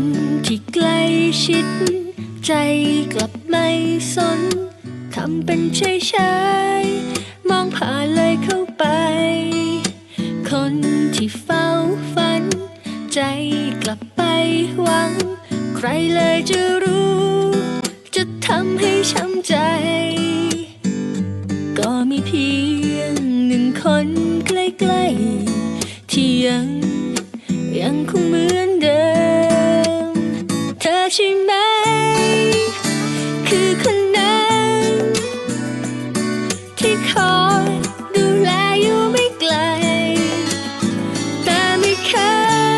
นที่ใกล้ชิด ใจกลับไม่สนทำเป็นเฉยเฉยๆมองผ่านเลยเข้าไป คนที่เฝ้าฝัน ใจกลับไปหวัง ใครเลยจะรู้ จะทำให้ช้ำใจ ก็มีเพียงหนึ่งคนใกล้ๆที่ยังยังคงเหมือน ใช่ไหม คือคนนั้น ที่คอยดูแลอยู่ไม่ไกล แต่ไม่เค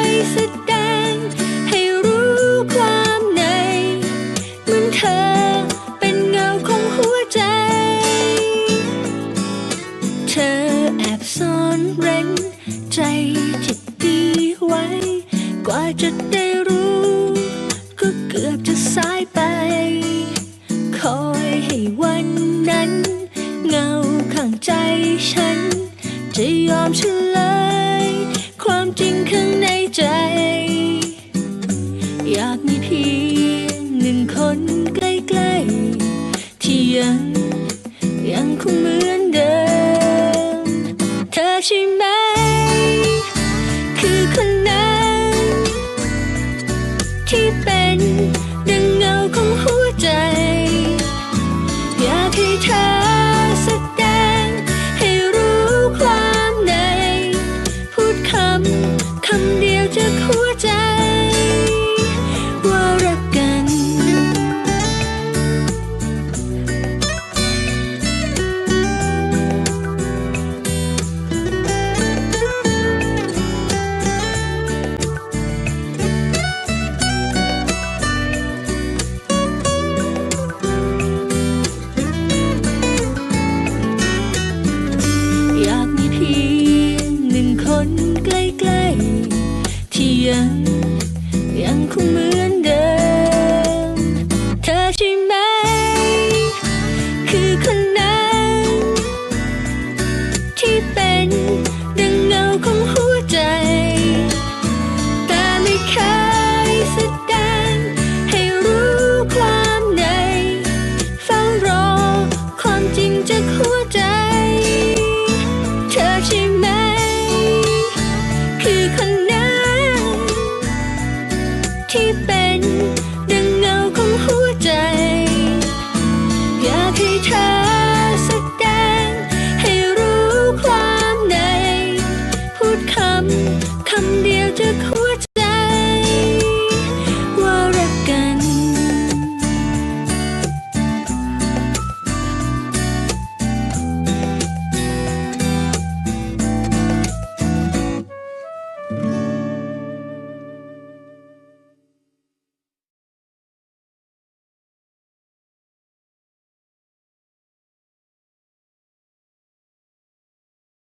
ยแสดงให้รู้ความในเหมือนเธอเป็นเงาของหัวใจ เธอแอบซ่อนเร้นใจที่ดีไว้ กว่าจะได้ ฉัน จะยอมเฉลยความจริงข้างในใจ อยากมีเพียงหนึ่งคนใกล้ๆ ที่ยังยังคงเหมือนเดิม เธอใช่ไหม ยังคงเหมือนเดิม เธอใช่ไหม คือคนนั้น เธอแสดง ให้รู้ความใน พูดคำ คำเดียวจะ